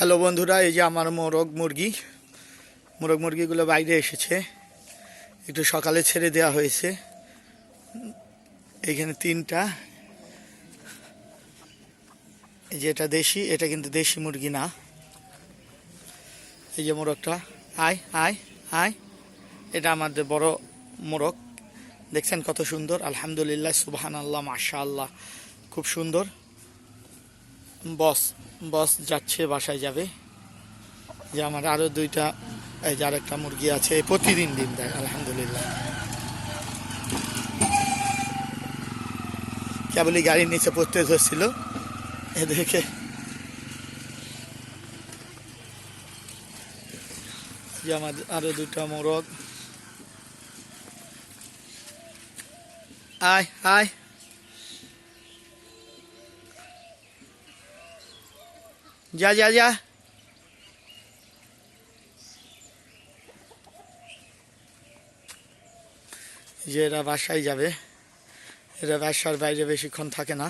Hello বন্ধুরা, এই যে আমার মোরগ মুরগি, মোরগ মুরগিগুলো বাইরে এসেছে। একটু সকালে ছেড়ে দেওয়া হয়েছে। এখানে তিনটা। এই যে এটা দেশি, এটা কিন্তু দেশি মুরগি না। এই যে মোরগটা। আয় আয় আয়। এটা আমাদের বড় মোরগ। দেখছেন কত সুন্দর? আলহামদুলিল্লাহ সুবহান আল্লাহ মাশা আল্লাহ খুব সুন্দর। বস বস যাচ্ছে, বাসায় যাবে। যে আমার আরও দুইটা, এই যে আরেকটা মুরগি আছে প্রতিদিন ডিম দেয়, আলহামদুলিল্লাহ। কেবলই গাড়ির নিচে পড়তে ধরছিল? এদেরকে। যে আমার আরও দুটা মোরগ। আয় আয়। যা যা যা। যে এরা বাসায় যাবে এরা বাসার বাইরে বেশিক্ষণ থাকে না।